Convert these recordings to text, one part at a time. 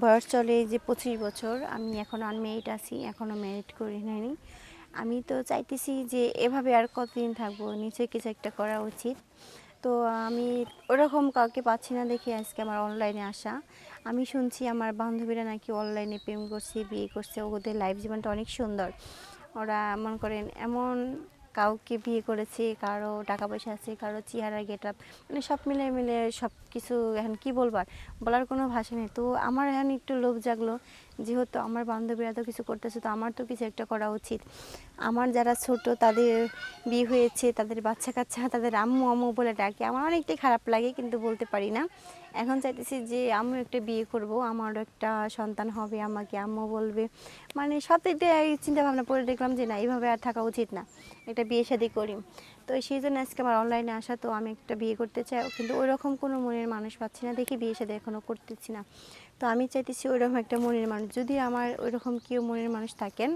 বয়স চলে যে পঁচিশ বছর, আমি এখন আনমেরিড আছি এখনও ম্যারিড করি নাইনি আমি তো চাইতেছি যে এভাবে আর কতদিন থাকব, নিশ্চয়ই কিছু একটা করা উচিত। তো আমি ওরকম কাউকে পাচ্ছি না দেখে আজকে আমার অনলাইনে আসা। আমি শুনছি আমার বান্ধবীরা নাকি অনলাইনে প্রেম করছে, বিয়ে করছে, ওদের লাইফ জীবনটা অনেক সুন্দর। ওরা মনে করেন এমন কাউকে বিয়ে করেছে, কারও টাকা পয়সা আছে, কারও চেহারা গেট আপ মানে সব মিলে মিলে সব কিছু এখন কি বলবার বলার কোনো ভাষা নেই। তো আমার এখন একটু লোভ জাগলো, যেহেতু আমার বান্ধবীরা তো কিছু করতেছে, তো আমার তো কিছু একটা করা উচিত। আমার যারা ছোট, তাদের বিয়ে হয়েছে, তাদের বাচ্চা কাচ্চা, তাদের আম্মু আম্মু বলে ডাকে। আমার অনেকটাই খারাপ লাগে, কিন্তু বলতে পারি না। এখন চাইতেছি যে আমিও একটা বিয়ে করব, আমারও একটা সন্তান হবে আমাকে, আম্মু বলবে। মানে দিক চিন্তা ভাবনা করে দেখলাম যে না, এইভাবে আর থাকা উচিত না। একটা বিয়ে শাদি করি। তো সেই জন্য আজকে আমার অনলাইনে আসা, তো আমি একটা বিয়ে করতে চাই। কিন্তু ওই রকম কোনো মনের মানুষ পাচ্ছি না। দেখি বিয়ে সাথে এখনও করতেছি না। তো আমি চাইতেছি ওইরকম একটা মনের মানুষ। যদি আমার ওইরকম কেউ মনের মানুষ থাকেন,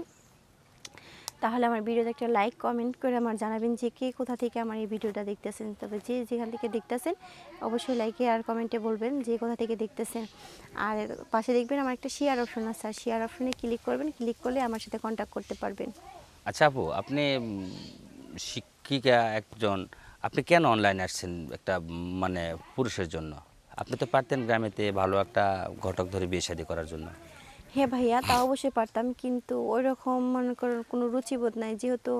তাহলে আমার ভিডিওতে একটা লাইক কমেন্ট করে আমার জানাবেন যে কে কোথা থেকে আমার এই ভিডিওটা দেখতেছেন। তবে যে যেখান থেকে দেখতেছেন, অবশ্যই লাইকে আর কমেন্টে বলবেন যে কোথা থেকে দেখতেছেন। আর পাশে দেখবেন আমার একটা শেয়ার অপশন আছে। আর শেয়ার অপশনে ক্লিক করবেন। ক্লিক করলে আমার সাথে কন্ট্যাক্ট করতে পারবেন। আচ্ছা আপু, আপনি শিক্ষিকা একজন, আপনি কেন অনলাইনে আসছেন একটা মানে পুরুষের জন্য? আপনি তো পারতেন গ্রামেতে ভালো একটা ঘটক ধরে বিয়ে করার জন্য। হ্যাঁ ভাইয়া তা অবশ্যই পারতাম। কিন্তু ওই রকম মনে করেন কোনো রুচিবোধ নাই। যেহেতু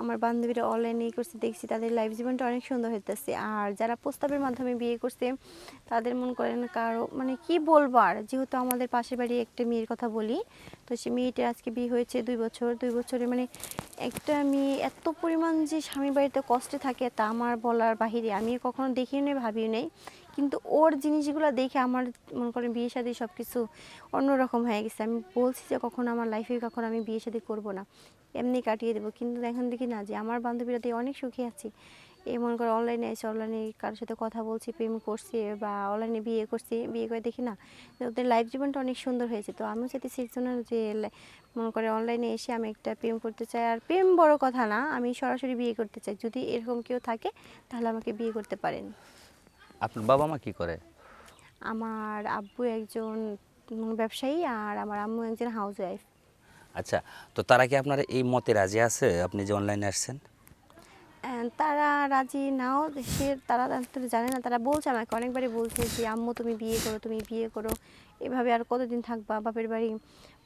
আমার বান্ধবীরা অনলাইনে করছে দেখছি, তাদের লাইফ জীবনটা অনেক সুন্দর হইতেছে। আর যারা প্রস্তাবের মাধ্যমে বিয়ে করছে, তাদের মন করেন কারও মানে কি বলবার যেহেতু আমাদের পাশের বাড়ি একটা মেয়ের কথা বলি, তো সে মেয়েটার আজকে বিয়ে হয়েছে দুই বছর। দুই বছরে মানে একটা মেয়ে এত পরিমাণ যে স্বামীর বাড়িতে কষ্টে থাকে, তা আমার বলার বাহিরে আমি কখনো দেখিও নেই, ভাবিও নেই। কিন্তু ওর জিনিসগুলো দেখে আমার মনে করেন বিয়ে শাদী সব কিছু অন্যরকম হয়ে গেছে। আমি বলছি যে কখনো আমার লাইফে কখনো আমি বিয়ে শাদী করব না। এমনি কাটিয়ে দেবো। কিন্তু এখন দেখি না যে আমার বান্ধবীরা দিয়ে অনেক সুখী আছি। এই মনে করো অনলাইনে এসে অনলাইনে কারোর সাথে কথা বলছি, প্রেম করছে বা অনলাইনে বিয়ে করছে, বিয়ে করে দেখি না ওদের লাইফ জীবনটা অনেক সুন্দর হয়েছে। তো আমিও চাইতে সেই জন্য যে মনে করে অনলাইনে এসে আমি একটা প্রেম করতে চাই। আর প্রেম বড় কথা না, আমি সরাসরি বিয়ে করতে চাই। যদি এরকম কেউ থাকে, তাহলে আমাকে বিয়ে করতে পারেন। আপনার বাবা মা কি করে? আমার আব্বু একজন ব্যবসায়ী আর আমার আম্মু একজন হাউস ওয়াইফ আচ্ছা তো তারা কি আপনার এই মতে রাজি আছে? আপনি যে অনলাইনে আসছেন? তারা রাজি নাও সে তারা জানে না তারা বলছে আমাকে অনেকবারই বলছে যে আম্মু তুমি বিয়ে করো তুমি বিয়ে করো। এভাবে আর কতদিন থাকবা? বাপের বাড়ি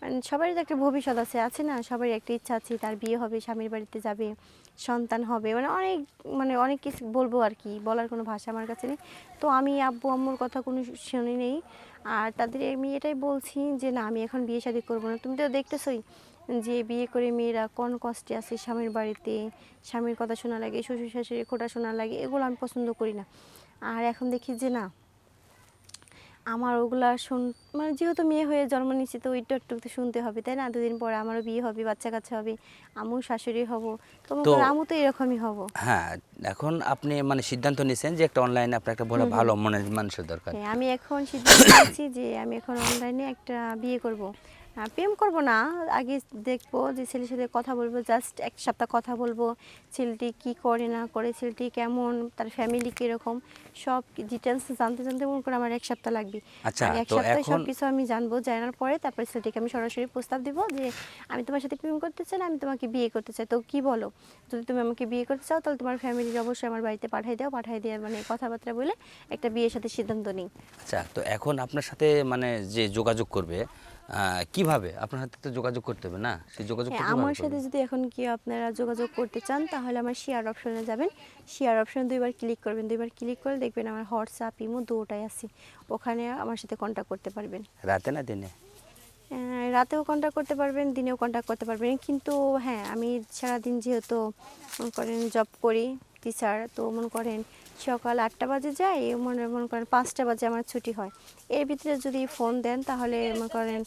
মানে সবারই তো একটা ভবিষ্যৎ আছে আছে না? সবারই একটা ইচ্ছা আছে, তার বিয়ে হবে, স্বামীর বাড়িতে যাবে, সন্তান হবে মানে অনেক মানে অনেক কিছু বলব আর কি, বলার কোনো ভাষা আমার কাছে নেই। তো আমি আব্বু, আম্মুর কথা কোনো শুনি নেই। আর তাদের আমি এটাই বলছি যে, না, আমি এখন বিয়ে শাদী করব না। তুমি তো দেখতেছোই যে, বিয়ে করে মেয়েরা কোন কষ্টে আছে স্বামীর বাড়িতে, স্বামীর কথা শোনা লাগে, শ্বশুর শাশুড়ির খোটা শোনা লাগে, এগুলো আমি পছন্দ করি না। আর এখন দেখি যে, না আমার ওগুলা শুন মানে যেহেতু মেয়ে হয়ে জন্ম নিচ্ছি তো ওইটা একটু তো শুনতে হবে তাই না? দুদিন পরে আমারও বিয়ে হবে বাচ্চা কাচ্চা হবে আমু শাশুড়ি হব। তো আমু তো এরকমই হব। হ্যাঁ এখন আপনি মানে সিদ্ধান্ত নিয়েছেন যে একটা অনলাইনে আপনার একটা বড় ভালো মনের মানুষের দরকার। হ্যাঁ, আমি এখন সিদ্ধান্ত নিয়েছি যে আমি এখন অনলাইনে একটা বিয়ে করব। প্রেম করব না। আগে দেখব যে ছেলের সাথে কথা বলব জাস্ট এক সপ্তাহ কথা বলব ছেলেটি কি করে না করে ছেলেটি কেমন তার ফ্যামিলি কীরকম সব ডিটেলস জানতে জানতে মনে করে আমার এক সপ্তাহ লাগবে। আচ্ছা, এক সপ্তাহে সব কিছু আমি জানব জানার পরে তারপরে ছেলেটিকে আমি সরাসরি প্রস্তাব দিব যে আমি তোমার সাথে প্রেম করতে চাই না আমি তোমাকে বিয়ে করতে চাই। তো কি বলো? যদি তুমি আমাকে বিয়ে করতে চাও তাহলে তোমার ফ্যামিলির অবশ্যই আমার বাড়িতে পাঠিয়ে দাও পাঠিয়ে দিয়ে মানে কথাবার্তা বলে একটা বিয়ের সাথে সিদ্ধান্ত নিই। আচ্ছা তো এখন আপনার সাথে মানে যে যোগাযোগ করবে কীভাবে? আপনার সাথে তো যোগাযোগ করতে হবে না। সেই যোগাযোগ হ্যাঁ আমার সাথে যদি এখন কি আপনারা যোগাযোগ করতে চান তাহলে আমার শেয়ার অপশনে যাবেন। শেয়ার অপশনে দুইবার ক্লিক করবেন। দুইবার ক্লিক করে দেখবেন আমার হোয়াটসঅ্যাপ ইমো দুটাই আছে। ওখানে আমার সাথে কন্ট্যাক্ট করতে পারবেন। রাতে না দিনে? আহ, রাতেও কন্ট্যাক্ট করতে পারবেন দিনেও কন্ট্যাক্ট করতে পারবেন। কিন্তু হ্যাঁ আমি সারাদিন যেহেতু করেন জব করি টিচার তো মনে করেন সকাল আটটা বাজে যাই মনে মনে করেন পাঁচটা বাজে আমার ছুটি হয়। এর ভিতরে যদি ফোন দেন তাহলে মনে করেন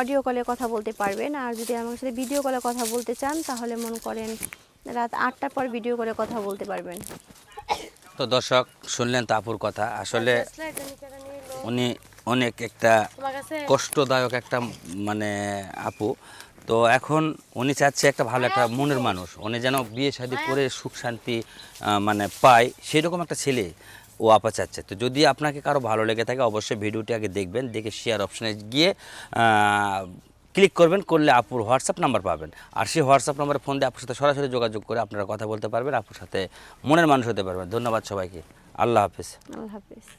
অডিও কলে কথা বলতে পারবেন। আর যদি আমার সাথে ভিডিও কলে কথা বলতে চান তাহলে মনে করেন রাত আটটার পর ভিডিও কলে কথা বলতে পারবেন। তো দর্শক শুনলেন তো আপুর কথা। আসলে উনি অনেক একটা কষ্টদায়ক একটা মানে আপু। তো এখন উনি চাচ্ছে একটা ভালো একটা মনের মানুষ। উনি যেন বিয়ে শাদি করে সুখ শান্তি মানে পায়, সেরকম একটা ছেলে ও আপা চাচ্ছে। তো যদি আপনাকে কারও ভালো লেগে থাকে, অবশ্যই ভিডিওটি আগে দেখবেন, দেখে শেয়ার অপশানে গিয়ে ক্লিক করবেন, করলে আপুর হোয়াটসঅ্যাপ নাম্বার পাবেন। আর সেই হোয়াটসঅ্যাপ নাম্বারে ফোন দিয়ে আপুর সাথে সরাসরি যোগাযোগ করে আপনারা কথা বলতে পারবেন, আপুর সাথে মনের মানুষ হতে পারবেন। ধন্যবাদ সবাইকে। আল্লাহ হাফিজ। আল্লাহ হাফিজ।